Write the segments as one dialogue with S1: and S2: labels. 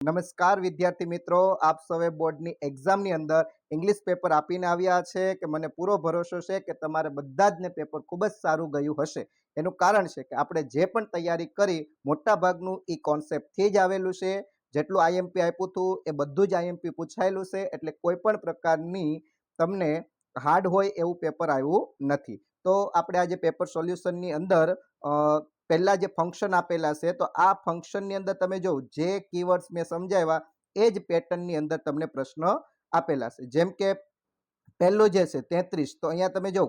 S1: નમસ્કાર વિદ્યાર્થી મિત્રો, આપ સૌએ બોર્ડની એક્ઝામની અંદર ઇંગ્લિશ પેપર આપીને આવ્યા છે કે મને પૂરો ભરોસો છે કે તમારે બધા જ ને પેપર ખૂબ જ સારું ગયું હશે. એનું કારણ છે કે આપણે જે પણ તૈયારી કરી મોટાભાગનું એ કોન્સેપ્ટથી જ આવેલું છે. જેટલું આઈએમપી આપ્યું હતું, એ બધું જ આઈએમપી પૂછાયેલું છે. એટલે કોઈ પણ પ્રકારની તમને હાર્ડ હોય એવું પેપર આવ્યું નથી. તો આપણે આજે પેપર સોલ્યુશનની અંદર પહેલા જે ફંક્શન આપેલા છે, તો આ ફંક્શનની અંદર તમે જો જે કીવર્ડ્સ મેં સમજાવ્યા, એ જ પેટર્નની અંદર તમને પ્રશ્ન આપેલા છે. જેમ કે પહેલું જે છે, તેત્રીસ. તો અહીંયા તમે જો,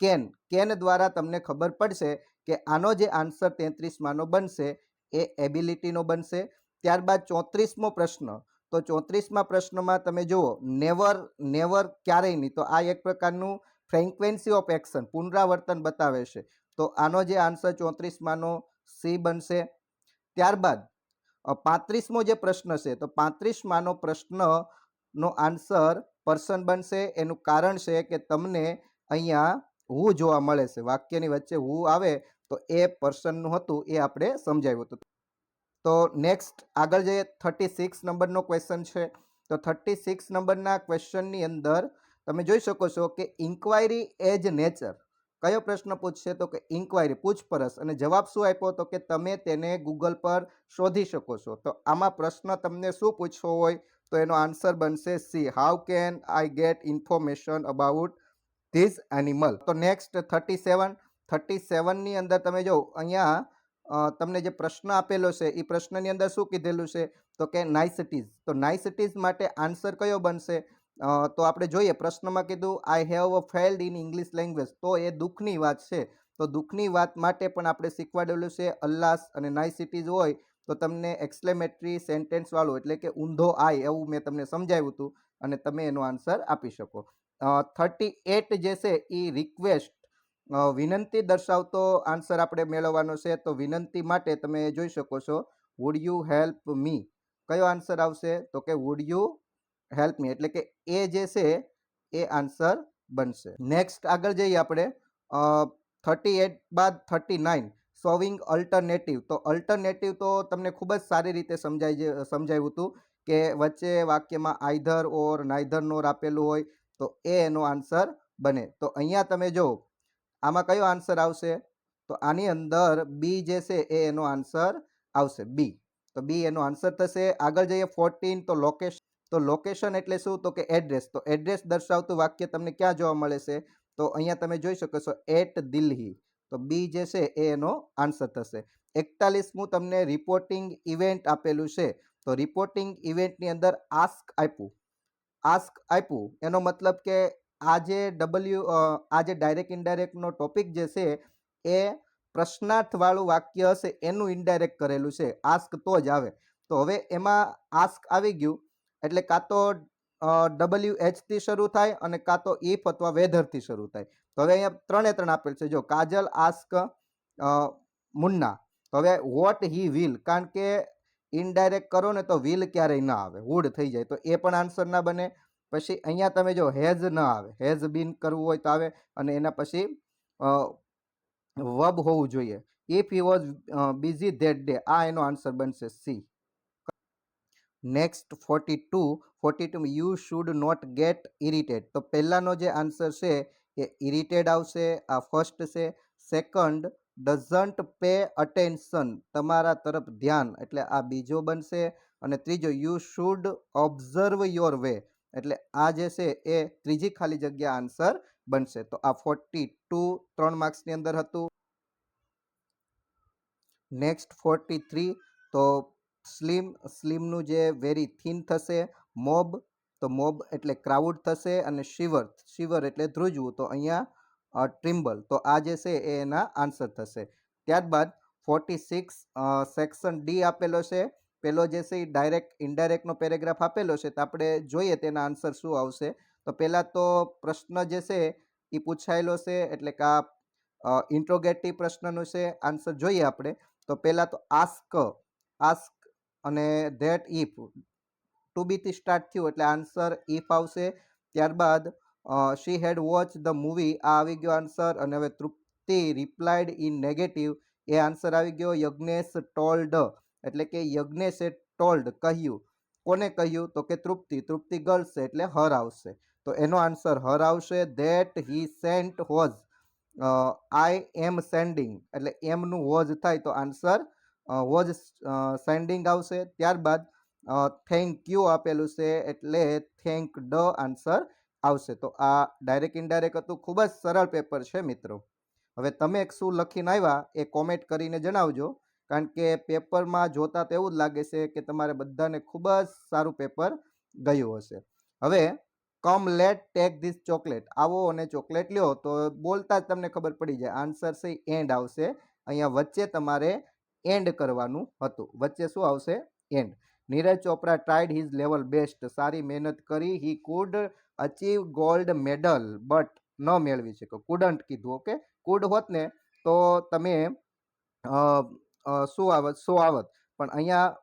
S1: કેન. કેન દ્વારા તમને ખબર પડશે કે આનો જે આન્સર તેત્રીસમાંનો બનશે, એ એબિલિટીનો બનશે. ત્યારબાદ ચોત્રીસમો પ્રશ્ન. તો ચોત્રીસમાં પ્રશ્નમાં તમે જુઓ નેવર નેવર ક્યારેય નહીં. તો આ એક પ્રકારનું ફ્રેન્કવેન્સી ઓફ એક્શન પુનરાવર્તન બતાવે છે. તો આનો જે આન્સર ચોત્રીસમાંનો સી બનશે. ત્યારબાદ પાંત્રીસમો જે પ્રશ્ન છે, તો પાંત્રીસમાંનો પ્રશ્નનો આન્સર પર્સન બનશે. એનું કારણ છે કે તમને અહીંયા હું જોવા મળે છે. વાક્યની વચ્ચે હું આવે તો એ પર્સનનું હતું, એ આપણે સમજાવ્યું હતું. તો નેક્સ્ટ આગળ જઈએ થર્ટી સિક્સ નંબરનો ક્વેશ્ચન છે. તો થર્ટી સિક્સ નંબરના ક્વેશ્ચનની અંદર તમે જોઈ શકો છો કે ઇન્ક્વાયરી એજ નેચર કયો પ્રશ્ન પૂછશે તો કે ઇન્ક્વાયરી પૂછપરછ અને જવાબ શું આપ્યો તો કે તમે તેને ગૂગલ પર શોધી શકો છો. તો આમાં પ્રશ્ન તમને શું પૂછવો હોય તો એનો આન્સર બનશે C how can I get information about these animal તો નેક્સ્ટ થર્ટી સેવન થર્ટી સેવનની અંદર તમે જો અહીંયા તમને જે પ્રશ્ન આપેલો છે એ પ્રશ્નની અંદર શું કીધેલું છે? તો કે નાઇસિટીઝ તો નાઇસિટીઝ માટે આન્સર કયો બનશે? તો આપણે જોઈએ, પ્રશ્નમાં કીધું I have a failed in English language તો એ દુઃખની વાત છે. તો દુઃખની વાત માટે પણ આપણે શીખવાડેલું છે, અલ્લાસ અને નાઇસિટીઝ હોય તો તમને એક્સલેમેટરી સેન્ટેન્સવાળું એટલે કે ઊંધો આય, એવું મેં તમને સમજાવ્યું હતું અને તમે એનો આન્સર આપી શકો. થર્ટી એટ જે છે એ રિક્વેસ્ટ વિનંતી દર્શાવતો આન્સર આપણે મેળવવાનો છે. તો વિનંતી માટે તમે જોઈ શકો છો વુડ યુ હેલ્પ મી કયો આન્સર આવશે? તો કે વુડ યુ હેલ્પ મી એટલે કે એ જે છે, એ આન્સર બનશે. નેક્સ્ટ આગળ જઈએ આપણે. થર્ટી એટ બાદ થર્ટી નાઇન સોવિંગ અલ્ટરનેટિવ તો અલ્ટરનેટિવ તો તમને ખૂબ જ સારી રીતે સમજાયું સમજાવ્યું હતું કે વચ્ચે વાક્યમાં આઈધર ઓર નાઇધર નોર આપેલું હોય, તો એ એનો આન્સર બને. તો અહીંયા તમે જો આમાં કયો આન્સર આવશે? તો આની અંદર બી જે છે, એ એનો આન્સર આવશે. બી તો બી એનો આન્સર થશે. આગળ જઈએ ફોર્ટીન તો લોકેશન તો લોકેશન એટલે શું? તો કે એડ્રેસ તો એડ્રેસ દર્શાવતું વાક્ય તમને ક્યાં જોવા મળે છે? તો અહીંયા તમે જોઈ શકો છો એટ દિલ્હી. તો બી જે છે, એ એનો આન્સર થશે. એકતાલીસમું તમને રિપોર્ટિંગ ઇવેન્ટ આપેલું છે. તો રિપોર્ટિંગ ઇવેન્ટની અંદર આસ્ક આપ્યું. આસ્ક આપ્યું. એનો મતલબ કે આ જે ડબલ્યુ આ જે ડાયરેક્ટ ઇનડાયરેક્ટનો ટોપિક જે છે, એ પ્રશ્નાર્થવાળું વાક્ય હશે. એનું ઇનડાયરેક્ટ કરેલું છે. આસ્ક તો જ આવે. તો હવે એમાં આસ્ક આવી ગયું. એટલે કાં તો ડબલ્યુ એચથી શરૂ થાય અને કાં તો ઇફ અથવા વેધરથી શરૂ થાય. તો હવે અહીંયા ત્રણે ત્રણ આપેલ છે. જો કાજલ, આસ્ક મુન્ના. તો હવે વોટ હી વિલ કારણ કે ઇનડાયરેક્ટ કરો ને તો વિલ ક્યારેય ના આવે. વુડ થઈ જાય. તો એ પણ આન્સર ના બને. પછી અહીંયા તમે જો હેઝ ન આવે. હેઝ બીન કરવું હોય તો આવે અને એના પછી વબ હોવું જોઈએ. If he was busy that day આ એનો આન્સર બનશે. C next forty two forty two you should not get irritated તો પહેલાંનો જે આન્સર છે એ ઇરિટેડ આવશે, આ ફર્સ્ટ છે. સેકન્ડ ડઝન્ટ પે અટેન્શન તમારા તરફ ધ્યાન, એટલે આ બીજો બનશે. અને ત્રીજો you should observe your way એટલે આ જે છે એ ત્રીજી ખાલી જગ્યા આન્સર બનશે. તો આ ફોર્ટી ટુ ત્રણ માર્ક્સની અંદર હતું. નેક્સ્ટ ફોર્ટી થ્રી તો સ્લિમ, સ્લિમનું જે વેરી થીન થશે મોબ તો મોબ એટલે ક્રાઉડ થશે અને શિવર શિવર એટલે ધ્રુજવું, તો અહીંયા ટ્રિમ્બલ તો આ જે છે એ એના આન્સર થશે. ત્યારબાદ ફોર્ટી સિક્સ સેક્શન ડી આપેલો છે. પેલો જે છે એ ડાયરેક્ટ ઇનડાયરેક્ટનો પેરેગ્રાફ આપેલો છે, તો આપણે જોઈએ તેના આન્સર શું આવશે. તો પહેલાં તો પ્રશ્ન જે છે એ પૂછાયેલો છે, એટલે કે આ ઇન્ટ્રોગેટિવ પ્રશ્નનું છે આન્સર જોઈએ આપણે. તો પહેલાં તો આસ્ક આસ્ક અને ધેટ ઇફ ટુ બીથી સ્ટાર્ટ થયું એટલે આન્સર ઇફ આવશે. ત્યારબાદ she had watch the movie, આ આવી ગયો આન્સર અને હવે તૃપ્તિ રિપ્લાઇડ ઇન નેગેટિવ, એ આન્સર આવી ગયો યજ્ઞેશ ટોલ્ડ, એટલે કે યજ્ઞેશે ટોલ્ડ કહ્યું. કોને કહ્યું? તો કે તૃપ્તિ તૃપ્તિ ગર્લ્સ એટલે હર આવશે. તો એનો આન્સર હર આવશે, that he sent whose I am sending, એટલે એમનું હોઝ થાય તો આન્સર વોઝ સેન્ડિંગ આવશે. ત્યારબાદ થેન્ક યુ આપેલું છે એટલે થેન્ક ડ આન્સર આવશે. તો આ ડાયરેક્ટ ઇનડાયરેક્ટ હતું. ખૂબ જ સરળ પેપર છે મિત્રો. હવે તમે શું લખીને આવ્યા એ કોમેન્ટ કરીને જણાવજો. કારણ કે પેપરમાં જોતા તો એવું જ લાગે છે કે તમારે બધાને ખૂબ જ સારું પેપર ગયું હશે. હવે, come let take this chocolate. આવો અને ચોકલેટ લ્યો તો બોલતા જ તમને ખબર પડી જાય. આન્સર છે એન્ડ આવશે. અહીંયા વચ્ચે તમારે એન્ડ કરવાનું હતું. વચ્ચે શું આવશે? And Neeraj Chopra tried his level best સારી મહેનત કરી. He could achieve gold medal but ન મેળવી શકો કુડન્ટ કીધું ઓકે કુડ હોત ને, તો તમે શું આવત શું આવત? પણ અહીંયા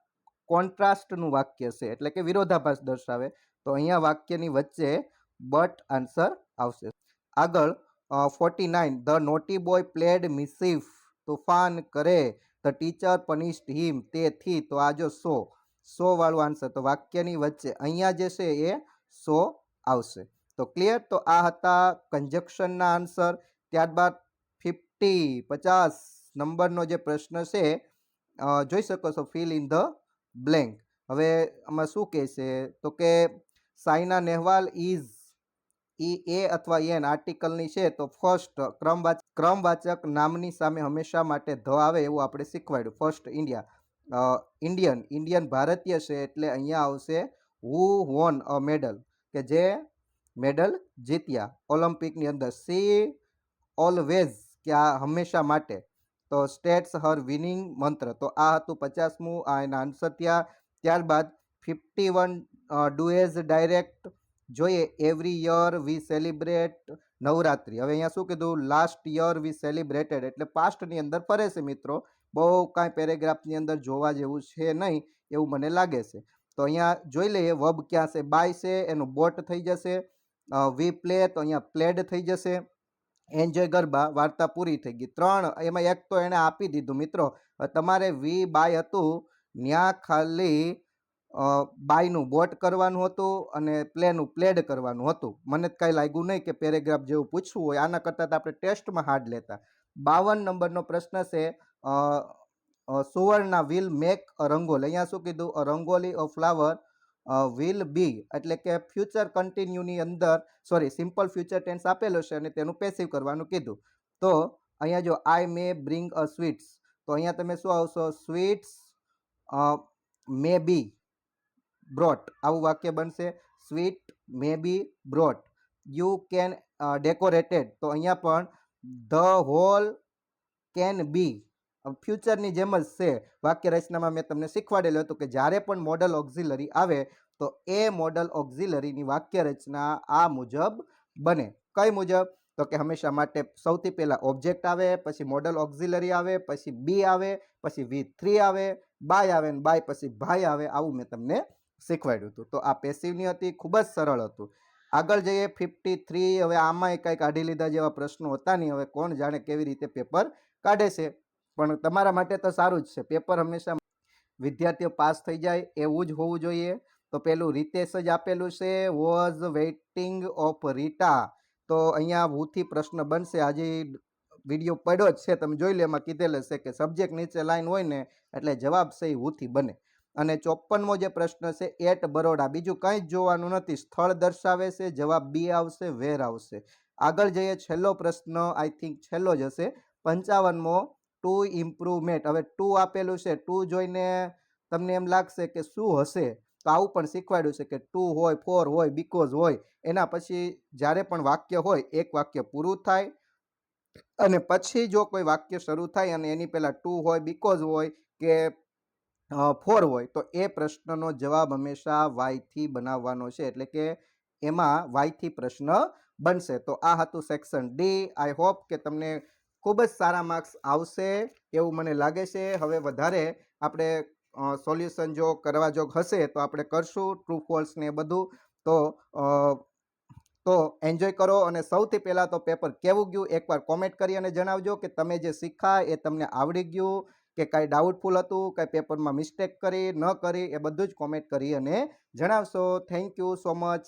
S1: કોન્ટ્રાસ્ટનું વાક્ય છે. એટલે કે વિરોધાભાસ દર્શાવે. તો અહીંયા વાક્યની વચ્ચે બટ આન્સર આવશે. આગળ forty nine the naughty boy played mischief તોફાન કરે. ધ ટીચર પનિશ્ડ હિમ તેથી તો આ જો સો સો વાળું આન્સર તો વાક્યની વચ્ચે અહીંયા જે છે એ સો આવશે. તો ક્લિયર તો આ હતા કન્જક્શનના આન્સર ત્યારબાદ ફિફ્ટી પચાસ નંબરનો જે પ્રશ્ન છે જોઈ શકો છો ફિલ ઇન ધ બ્લેન્ક હવે આમાં શું કહે છે તો કે સાયના નેહવાલ ઇઝ ઈ, એ અથવા એન આર્ટિકલની છે, તો ફર્સ્ટ ક્રમવાચક ક્રમવાચક નામની સામે હંમેશા માટે ધ આવે એવું આપણે શીખવાડ્યું. ફર્સ્ટ ઇન્ડિયા ઇન્ડિયન ઇન્ડિયન ભારતીય છે એટલે અહીંયા આવશે હુ વોન અ મેડલ કે જે મેડલ જીત્યા ઓલિમ્પિકની અંદર. સી ઓલવેઝ કે આ હંમેશા માટે. તો સ્ટેટ્સ હર વિનિંગ મંત્ર. તો આ હતું પચાસમું, આ એના આન્સર ત્યાં ત્યારબાદ fifty one do as direct જોઈએ every year we celebrate Navratri. હવે અહીંયા શું કીધું? લાસ્ટ યર વી સેલિબ્રેટેડ એટલે પાસ્ટની અંદર ફરે છે મિત્રો. બહુ કાંઈ પેરેગ્રાફની અંદર જોવા જેવું છે નહીં, એવું મને લાગે છે. તો અહીંયા જોઈ લઈએ વબ ક્યાં છે? બાય છે, એનું બોટ થઈ જશે. વી પ્લે તો અહીંયા પ્લેડ થઈ જશે. એન્જોય ગરબા, વાર્તા પૂરી થઈ ગઈ. ત્રણ, એમાં એક તો એણે આપી દીધું. મિત્રો તમારે વી બાય હતું ત્યાં ખાલી બાયનું બોટ કરવાનું હતું અને પ્લેનું પ્લેડ કરવાનું હતું. મને કાંઈ લાગ્યું નહીં કે પેરેગ્રાફ જેવું પૂછવું હોય. આના કરતાં તો આપણે ટેસ્ટમાં હાર્ડ લેતા. બાવન નંબરનો પ્રશ્ન છે a, will make a rangoli. અહીંયા શું કીધું? A rangoli a flower will be એટલે કે ફ્યુચર કન્ટિન્યુની અંદર સોરી સિમ્પલ ફ્યુચર ટેન્સ આપેલો છે અને તેનું પેસિવ કરવાનું કીધું. તો અહીંયા જો આઈ મે બ્રિંગ અ સ્વીટ્સ તો અહીંયા તમે શું આવશો? સ્વીટ્સ મે બી બ્રોટ આવું વાક્ય બનશે sweet may be brought you can decorated તો અહીંયા પણ ધ હોલ કેન બી ફ્યુચરની જેમ જ છે. વાક્ય રચનામાં મેં તમને શીખવાડેલું હતું કે જ્યારે પણ મોડલ ઓક્ઝિલરી આવે, તો એ મોડલ ઓક્ઝિલરીની વાક્ય રચના આ મુજબ બને. કઈ મુજબ? તો કે હંમેશા માટે સૌથી પહેલાં ઓબ્જેક્ટ આવે, પછી મોડલ ઓક્ઝિલરી આવે, પછી બી આવે, પછી વી થ્રી આવે બાય આવે ને બાય પછી ભાઈ આવે, આવું મેં તમને શીખવાડ્યું હતું. તો આ પેસિવની હતી, ખૂબ જ સરળ હતું. આગળ જઈએ ફિફ્ટી થ્રી હવે આમાંય કાંઈ કાઢી લીધા જેવા પ્રશ્નો હતા નહીં. હવે કોણ જાણે કેવી રીતે પેપર કાઢે છે? પણ તમારા માટે તો સારું જ છે. પેપર હંમેશા વિદ્યાર્થીઓ પાસ થઈ જાય, એવું જ હોવું જોઈએ. તો પેલું રીતેશ જ આપેલું છે વોઝ વેઇટિંગ ઓફ રીટા તો અહીંયા હુથી પ્રશ્ન બનશે. આજે વીડિયો પડ્યો જ છે. તમે જોઈ લો, એમાં કીધેલ છે કે સબ્જેક્ટ નીચે લાઈન હોય ને, એટલે જવાબ છે એ હુથી બને. અને ચોપ્પનમો જે પ્રશ્ન છે એટ બરોડા. બીજું કંઈ જ જોવાનું નથી. સ્થળ દર્શાવે છે, જવાબ બી આવશે, વેર આવશે. આગળ જઈએ, છેલ્લો પ્રશ્ન આઈ થિંક છેલ્લો જ હશે. પંચાવનમો ટુ ઇમ્પ્રુવમેન્ટ હવે ટુ આપેલું છે. ટુ જોઈને તમને એમ લાગશે કે શું હશે? તો આવું પણ શીખવાડ્યું છે કે ટુ હોય ફોર હોય બીકોઝ હોય. એના પછી જ્યારે પણ વાક્ય હોય, એક વાક્ય પૂરું થાય અને પછી જો કોઈ વાક્ય શરૂ થાય અને એની પહેલાં ટુ હોય બીકોઝ હોય કે ફોર હોય, તો એ પ્રશ્નનો જવાબ હંમેશા વાયથી બનાવવાનો છે. એટલે કે એમાં વાયથી પ્રશ્ન બનશે. તો આ હતું સેક્શન ડી. આઈ હોપ કે તમને ખૂબ જ સારા માર્ક્સ આવશે એવું મને લાગે છે. હવે વધારે આપણે સોલ્યુશન જો કરવા જોગ હશે તો આપણે કરશું. ટ્રુ, ફોલ્સ ને બધું. તો તો એન્જોય કરો અને સૌથી પહેલાં તો પેપર કેવું ગયું? એકવાર કોમેન્ટ કરી અને જણાવજો કે તમે જે શીખા એ તમને આવડી ગયું. કે કાંઈ ડાઉટફુલ હતું, કાંઈ પેપરમાં મિસ્ટેક કરી, ન કરી, એ બધું જ કોમેન્ટ કરી અને જણાવશો. Thank you so much